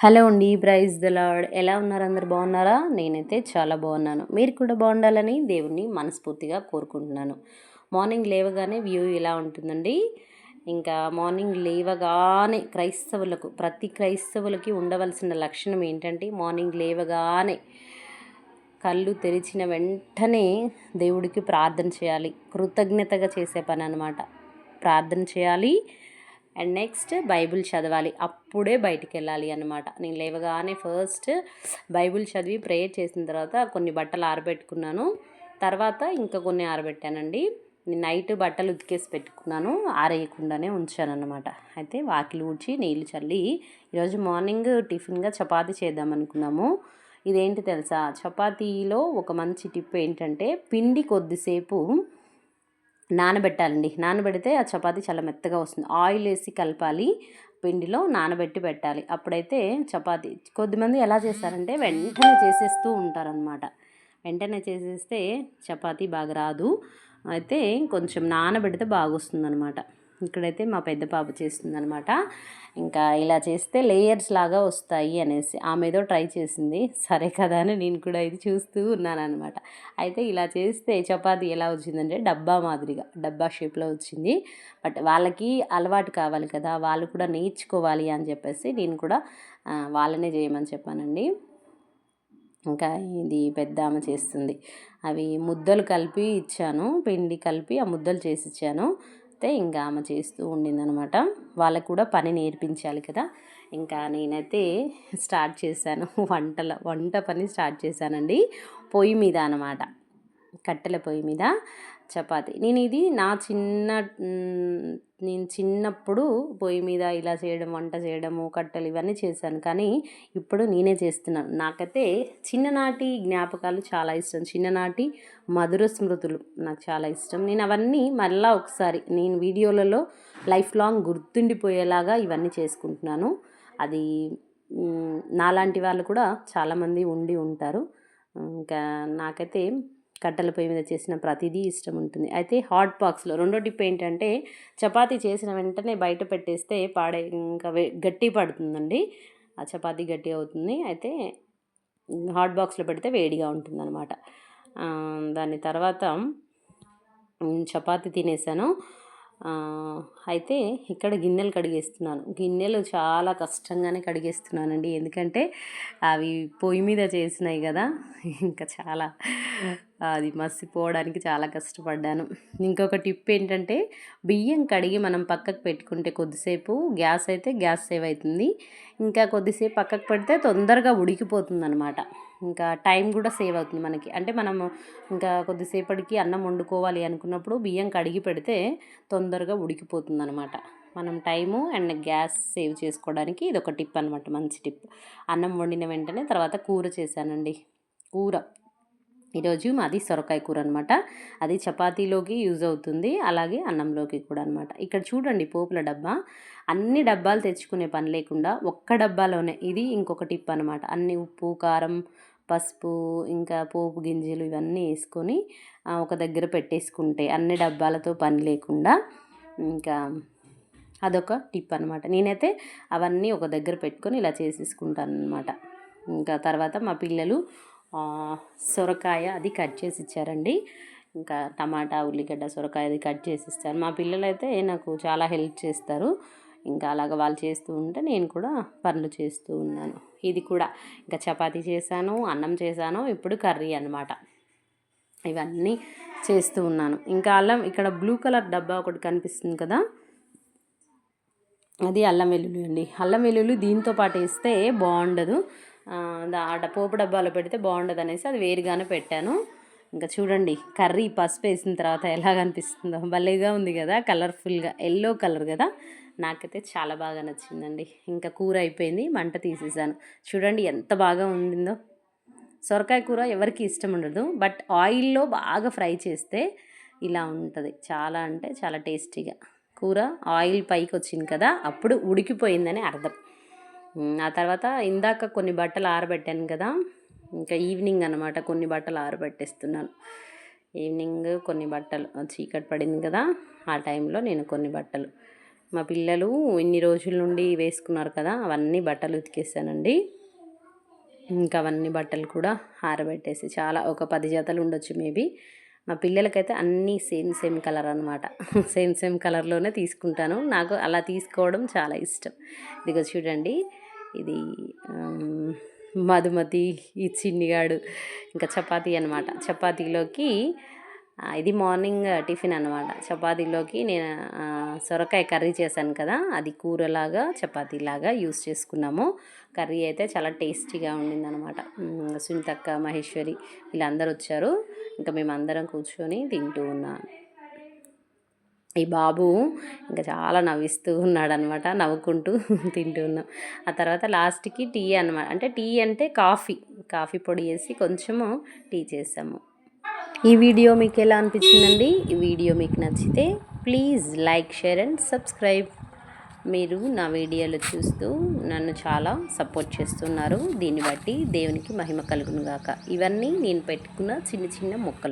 Hello అండి praise the lord ఎలా ఉన్నారు అందరు? బాగున్నారా? నేనైతే చాలా బాగున్నాను. మీరు కూడా బాగుండాలని దేవుణ్ణి మనస్ఫూర్తిగా కోరుకుంటున్నాను. మార్నింగ్ లేవగానే వ్యూ ఇలా ఉంటుందండి. ఇంకా మార్నింగ్ లేవగానే క్రైస్తవులకు ప్రతి క్రైస్తవులకి ఉండవలసిన లక్షణం ఏంటంటే మార్నింగ్ లేవగానే కళ్ళు తెరిచిన వెంటనే దేవుడికి ప్రార్థన చేయాలి. కృతజ్ఞతగా చేసే పని అనమాట ప్రార్థన చేయాలి. అండ్ నెక్స్ట్ బైబిల్ చదవాలి. అప్పుడే బయటికి వెళ్ళాలి అనమాట నేను లేవగానే ఫస్ట్ బైబిల్ చదివి ప్రేయర్ చేసిన తర్వాత కొన్ని బట్టలు ఆరబెట్టుకున్నాను. తర్వాత ఇంకా కొన్ని ఆరబెట్టానండి. నేను నైట్ బట్టలు ఉతికేసి పెట్టుకున్నాను. ఆరేయకుండానే ఉంచాను అనమాట అయితే వాకిలు ఊడ్చి నీళ్ళు చల్లి ఈరోజు మార్నింగ్ టిఫిన్గా చపాతీ చేద్దాం అనుకున్నాము. ఇదేంటి తెలుసా? చపాతీలో ఒక మంచి టిప్ ఏంటంటే పిండి కొద్దిసేపు నానబెట్టాలండి. నానబెడితే ఆ చపాతీ చాలా మెత్తగా వస్తుంది. ఆయిల్ వేసి కలపాలి పిండిలో నానబెట్టి పెట్టాలి. అప్పుడైతే చపాతీ కొద్దిమంది ఎలా చేస్తారంటే వెంటనే చేసేస్తూ ఉంటారనమాట వెంటనే చేసేస్తే చపాతీ బాగా రాదు. అయితే కొంచెం నానబెడితే బాగా వస్తుందన్నమాట ఇక్కడైతే మా పెద్ద పాప చేస్తుందనమాట ఇంకా ఇలా చేస్తే లేయర్స్ లాగా వస్తాయి అనేసి ఆమె ఏదో ట్రై చేసింది. సరే కదా అని నేను కూడా ఇది చూస్తూ ఉన్నానమాట అయితే ఇలా చేస్తే చపాతి ఎలా వచ్చిందంటే డబ్బా మాదిరిగా డబ్బా షేప్లో వచ్చింది. బట్ వాళ్ళకి అలవాటు కావాలి కదా వాళ్ళు కూడా నేర్చుకోవాలి అని చెప్పేసి నేను కూడా వాళ్ళనే చేయమని చెప్పానండి. ఇంకా ఇది పెద్ద ఆమె చేస్తుంది. అవి ముద్దలు కలిపి ఇచ్చాను పిండి కలిపి ఆ ముద్దలు చేసి ఇచ్చాను. అయితే ఇంకా ఆమె చేస్తూ ఉండిందనమాట. వాళ్ళకు కూడా పని నేర్పించాలి కదా. ఇంకా నేనైతే స్టార్ట్ చేశాను వంటల వంట పని స్టార్ట్ చేశానండి. పొయ్యి మీద అనమాట. కట్టెల పొయ్యి మీద. చపాతి. నేను ఇది నా చిన్న నేను చిన్నప్పుడు పొయ్యి మీద ఇలా చేయడం వంట చేయడము కట్టెలు ఇవన్నీ చేశాను. కానీ ఇప్పుడు నేనే చేస్తున్నాను. నాకైతే చిన్ననాటి జ్ఞాపకాలు చాలా ఇష్టం. చిన్ననాటి మధుర స్మృతులు నాకు చాలా ఇష్టం. నేను అవన్నీ మళ్ళీ ఒకసారి నేను వీడియోలలో లైఫ్ లాంగ్ గుర్తుండిపోయేలాగా ఇవన్నీ చేసుకుంటున్నాను. అది నాలాంటి వాళ్ళు కూడా చాలామంది ఉండి ఉంటారు. ఇంకా నాకైతే కట్టెల పొయ్యి మీద చేసిన ప్రతిదీ ఇష్టం ఉంటుంది. అయితే హాట్ బాక్స్లో రెండో టిప్ ఏంటంటే చపాతీ చేసిన వెంటనే బయట పెట్టేస్తే పాడే ఇంకా గట్టి పడుతుందండి. ఆ చపాతీ గట్టి అవుతుంది. అయితే హాట్ బాక్స్లో పెడితే వేడిగా ఉంటుంది అనమాట దాని తర్వాత చపాతీ తినేసాను. అయితే ఇక్కడ గిన్నెలు కడిగేస్తున్నాను. గిన్నెలు చాలా కష్టంగానే కడిగేస్తున్నానండి. ఎందుకంటే అవి పొయ్యి మీద చేసినాయి కదా. ఇంకా చాలా అది మసిపోవడానికి చాలా కష్టపడ్డాను. ఇంకొక టిప్ ఏంటంటే బియ్యం కడిగి మనం పక్కకు పెట్టుకుంటే కొద్దిసేపు గ్యాస్ అయితే గ్యాస్ సేవ్ అవుతుంది. ఇంకా కొద్దిసేపు పక్కకు పెడితే తొందరగా ఉడికిపోతుంది అనమాట ఇంకా టైం కూడా సేవ్ అవుతుంది మనకి. అంటే మనము ఇంకా కొద్దిసేపటికి అన్నం వండుకోవాలి అనుకున్నప్పుడు బియ్యం కడిగి పెడితే తొందరగా ఉడికిపోతుంది అనమాట మనం టైము అండ్ గ్యాస్ సేవ్ చేసుకోవడానికి ఇది ఒక టిప్ అనమాట మంచి టిప్. అన్నం వండిన వెంటనే తర్వాత కూర చేశానండి. కూర. ఈరోజు మాది సొరకాయ కూర అనమాట అది చపాతీలోకి యూజ్ అవుతుంది అలాగే అన్నంలోకి కూడా అనమాట ఇక్కడ చూడండి పోపుల డబ్బా. అన్ని డబ్బాలు తెచ్చుకునే పని లేకుండా ఒక్క డబ్బాలోనే. ఇది ఇంకొక టిప్ అనమాట అన్ని ఉప్పు కారం పసుపు ఇంకా పోపు గింజలు ఇవన్నీ వేసుకొని ఒక దగ్గర పెట్టేసుకుంటే అన్ని డబ్బాలతో పని లేకుండా ఇంకా అదొక టిప్ అనమాట నేనైతే అవన్నీ ఒక దగ్గర పెట్టుకొని ఇలా చేసేసుకుంటాను అనమాట ఇంకా తర్వాత మా పిల్లలు సొరకాయ అది కట్ చేసి ఇచ్చారండి. ఇంకా టమాటా ఉల్లిగడ్డ సొరకాయ అది కట్ చేసి ఇస్తారు. మా పిల్లలైతే నాకు చాలా హెల్ప్ చేస్తారు. ఇంకా అలాగ వాళ్ళు చేస్తూ ఉంటే నేను కూడా పనులు చేస్తూ ఉన్నాను. ఇది కూడా ఇంకా చపాతీ చేశాను అన్నం చేశాను ఇప్పుడు కర్రీ అనమాట ఇవన్నీ చేస్తూ ఉన్నాను. ఇంకా అల్లం ఇక్కడ బ్లూ కలర్ డబ్బా ఒకటి కనిపిస్తుంది కదా? అది అల్లం వెల్లుల్లి అండి. అల్లం వెల్లుల్లి దీంతో పాటు వేస్తే బాగుండదు. పోపు డబ్బాలో పెడితే బాగుండదు అనేసి అది వేరుగానే పెట్టాను. ఇంకా చూడండి కర్రీ పసుపు వేసిన తర్వాత ఎలా కనిపిస్తుందో భలేగా ఉంది కదా కలర్ఫుల్గా ఎల్లో కలర్ కదా. నాకైతే చాలా బాగా నచ్చిందండి. ఇంకా కూర అయిపోయింది మంట తీసేసాను. చూడండి ఎంత బాగా ఉండిందో. సొరకాయ కూర ఎవరికి ఇష్టం ఉండదు బట్ ఆయిల్లో బాగా ఫ్రై చేస్తే ఇలా ఉంటుంది. చాలా అంటే చాలా టేస్టీగా. కూర ఆయిల్ పైకి వచ్చింది కదా అప్పుడు ఉడికిపోయిందని అర్థం. ఆ తర్వాత ఇందాక కొన్ని బట్టలు ఆరబెట్టాను కదా ఇంకా ఈవినింగ్ అనమాట కొన్ని బట్టలు ఆరబెట్టేస్తున్నాను. ఈవినింగ్ కొన్ని బట్టలు చీకటి పడింది కదా ఆ టైంలో నేను కొన్ని బట్టలు. మా పిల్లలు ఇన్ని రోజుల నుండి వేసుకున్నారు కదా అవన్నీ బట్టలు ఉతికేసానండి. ఇంకా అవన్నీ బట్టలు కూడా ఆరబెట్టేసి చాలా ఒక పది జతలు ఉండొచ్చు మేబీ. మా పిల్లలకైతే అన్నీ సేమ్ సేమ్ కలర్ అనమాట సేమ్ సేమ్ కలర్లోనే తీసుకుంటాను. నాకు అలా తీసుకోవడం చాలా ఇష్టం. ఇదిగో చూడండి ఇది మధుమతి ఈ చిన్నిగాడు ఇంకా చపాతీ అనమాట చపాతీలోకి ఇది మార్నింగ్ టిఫిన్ అనమాట చపాతీలోకి నేను సొరకాయ కర్రీ చేశాను కదా అది కూరలాగా చపాతీలాగా యూస్ చేసుకున్నాము. కర్రీ అయితే చాలా టేస్టీగా ఉండిందనమాట ఉమ్, సునీతక్క మహేశ్వరి వీళ్ళందరూ వచ్చారు. ఇంకా మేమందరం కూర్చొని తింటూ ఉన్నాం. ఈ బాబు ఇంకా చాలా నవ్విస్తూ ఉన్నాడు అనమాట నవ్వుకుంటూ తింటూ ఉన్నాం. ఆ తర్వాత లాస్ట్కి టీ అనమాట అంటే టీ అంటే కాఫీ. కాఫీ పొడి వేసి కొంచెము టీ చేసాము. ఈ వీడియో మీకు ఎలా అనిపించిందండి? ఈ వీడియో మీకు నచ్చితే please like share and subscribe. మీరు నా వీడియోలు చూస్తూ నన్ను చాలా సపోర్ట్ చేస్తున్నారు. దీన్ని బట్టి దేవునికి మహిమ కలుగును గాక. ఇవన్నీ నేను పెట్టుకున్న చిన్న చిన్న మొక్కలు.